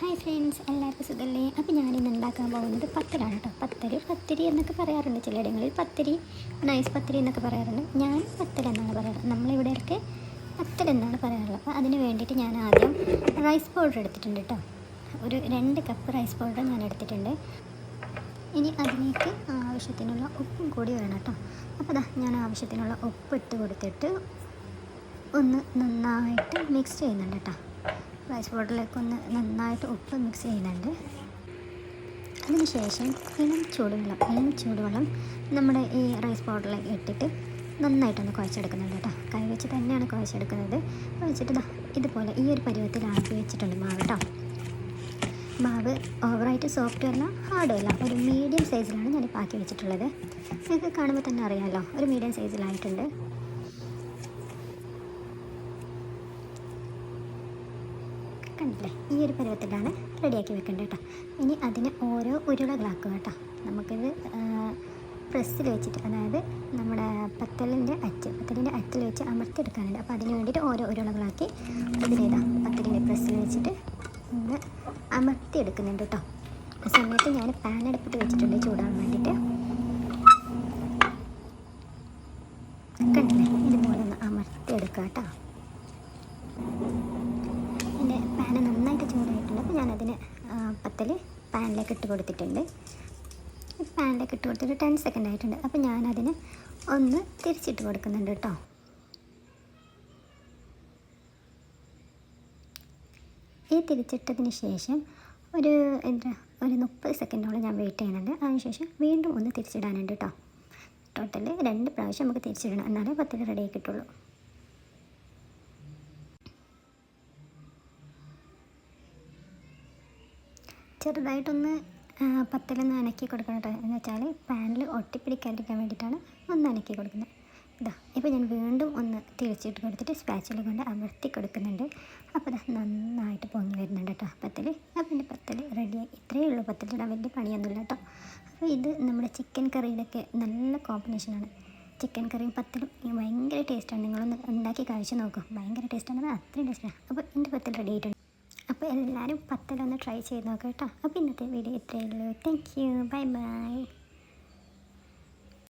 Hi friends എല്ലാവർക്കും സുഖമല്ലേ അപ്പോൾ ഞാനിന്ന് ഉണ്ടാക്കാൻ പോകുന്നത് പത്തലാണ് കേട്ടോ. പത്തരി പത്തിരി എന്നൊക്കെ പറയാറുണ്ട് ചിലയിടങ്ങളിൽ പത്തിരി നൈസ് പത്തിരി എന്നൊക്കെ പറയാറുണ്ട്. ഞാൻ പത്തൽ എന്നാണ് പറയാറ് നമ്മളിവിടെയൊക്കെ പത്തൽ എന്നാണ് പറയാറുള്ളത്. അപ്പോൾ അതിന് വേണ്ടിയിട്ട് ഞാൻ ആദ്യം റൈസ് പൗഡർ എടുത്തിട്ടുണ്ട് കേട്ടോ. ഒരു രണ്ട് കപ്പ് റൈസ് പൗഡർ ഞാൻ എടുത്തിട്ടുണ്ട്. ഇനി അതിലേക്ക് ആവശ്യത്തിനുള്ള ഉപ്പും കൂടി വേണം കേട്ടോ. അപ്പോൾ അതാ ഞാൻ ആവശ്യത്തിനുള്ള ഉപ്പ് ഇട്ട് കൊടുത്തിട്ട് ഒന്ന് നന്നായിട്ട് മിക്സ് ചെയ്യുന്നുണ്ട് കേട്ടോ. റൈസ് ബോട്ടിലേക്ക് ഒന്ന് നന്നായിട്ട് ഉപ്പ് മിക്സ് ചെയ്യുന്നുണ്ട്. അതിനുശേഷം ഇളം ചൂടുവെള്ളം ഇളം ചൂടുവെള്ളം നമ്മുടെ ഈ റൈസ് പൗഡറിലേക്ക് ഇട്ടിട്ട് നന്നായിട്ടൊന്ന് കുഴച്ചെടുക്കുന്നുണ്ട് കേട്ടോ. കൈ വെച്ച് തന്നെയാണ് കുഴച്ചെടുക്കുന്നത്. കുഴച്ചിട്ട് ഇതുപോലെ ഈ ഒരു പരുവത്തിലാക്കി വെച്ചിട്ടുണ്ട് മാവ് കേട്ടോ മാവ് ഓവറായിട്ട് സോഫ്റ്റ് അല്ല ഹാർഡ് അല്ല. ഒരു മീഡിയം സൈസിലാണ് ഞാനിപ്പോൾ ആക്കി വെച്ചിട്ടുള്ളത്. നിങ്ങൾക്ക് കാണുമ്പോൾ തന്നെ അറിയാമല്ലോ ഒരു മീഡിയം സൈസിലായിട്ടുണ്ട് കണ്ടില്ലേ? ഈ ഒരു പരുവത്തിലാണ് റെഡിയാക്കി വെക്കേണ്ടത് കേട്ടോ ഇനി അതിന് ഓരോ ഉരുളകളാക്കുക കേട്ടോ നമുക്കിത് പ്രസ്സിൽ വെച്ചിട്ട് അതായത് നമ്മുടെ പത്തലിന്റെ അറ്റ് പത്തലിന്റെ അറ്റിൽ വെച്ച് അമർത്തിയെടുക്കാനുണ്ട്. അപ്പോൾ അതിന് വേണ്ടിയിട്ട് ഓരോ ഉരുളകളാക്കി അതിലേതാ പത്തലിന്റെ പ്രസ്സിൽ വെച്ചിട്ട് ഒന്ന് അമർത്തിയെടുക്കുന്നുണ്ട് കേട്ടോ ആ സമയത്ത് ഞാൻ പാൻ അടുപ്പിട്ട് വെച്ചിട്ടുണ്ട് ചൂടാൻ വേണ്ടിയിട്ട്. കണ്ടില്ലേ? ഇതുപോലെ ഒന്ന് അമർത്തിയെടുക്കാം കേട്ടോ പാന് നന്നായിട്ട് ചൂടായിട്ടുണ്ട്. അപ്പോൾ ഞാനതിന് പത്തൽ പാനിലേക്ക് ഇട്ട് കൊടുത്തിട്ടുണ്ട്. പാനിലേക്ക് ഇട്ട് കൊടുത്തിട്ട് ടെൻ സെക്കൻഡ് ആയിട്ടുണ്ട്. അപ്പോൾ ഞാനതിന് ഒന്ന് തിരിച്ചിട്ട് കൊടുക്കുന്നുണ്ട് കേട്ടോ. ഈ തിരിച്ചിട്ടതിന് ശേഷം ഒരു എന്താ ഒരു മുപ്പത് സെക്കൻഡോളം ഞാൻ വെയിറ്റ് ചെയ്യുന്നുണ്ട്. അതിനുശേഷം വീണ്ടും ഒന്ന് തിരിച്ചിടാനുണ്ട് കേട്ടോ. ടോട്ടൽ രണ്ട് പ്രാവശ്യം നമുക്ക് തിരിച്ചിടണം. എന്നാലേ പത്തിൽ റെഡി ആയി കിട്ടുള്ളൂ. ചെറുതായിട്ടൊന്ന് പത്തലൊന്ന് അനക്കി കൊടുക്കണം കേട്ടോ എന്ന് വെച്ചാൽ പാനിൽ ഒട്ടിപ്പിടിക്കാതിരിക്കാൻ വേണ്ടിയിട്ടാണ് ഒന്ന് അനക്കി കൊടുക്കുന്നത്. ഇതാ ഇപ്പോൾ ഞാൻ വീണ്ടും ഒന്ന് തിരിച്ചിട്ട് കൊടുത്തിട്ട് സ്പാച്ചിൽ കൊണ്ട് അമർത്തി കൊടുക്കുന്നുണ്ട്. അപ്പോൾ ഇതാ നന്നായിട്ട് പൊങ്ങി വരുന്നുണ്ട് കേട്ടോ പത്തൽ അപ്പോൾ എന്റെ പത്തൽ റെഡിയായി ഇത്രയേ ഉള്ളൂ പത്തലിടാൻ വലിയ പണിയൊന്നുമില്ല കേട്ടോ അപ്പോൾ ഇത് നമ്മുടെ ചിക്കൻ കറിയിലൊക്കെ നല്ല കോമ്പിനേഷനാണ് ചിക്കൻ കറിയും പത്തലും ഭയങ്കര ടേസ്റ്റാണ് നിങ്ങളൊന്ന് ഉണ്ടാക്കി കഴിച്ച് നോക്കും. ഭയങ്കര ടേസ്റ്റാണ് അത്രയും ടേസ്റ്റാണ് അപ്പോൾ എന്റെ പത്തൽ റെഡി ആയിട്ടുണ്ട്. അപ്പോൾ എല്ലാവരും പത്തലൊന്ന് ട്രൈ ചെയ്ത് നോക്കാം കേട്ടോ. അപ്പോൾ ഇന്നത്തെ വീഡിയോ ഇത്രയേ ഉള്ളൂ. Thank you bye bye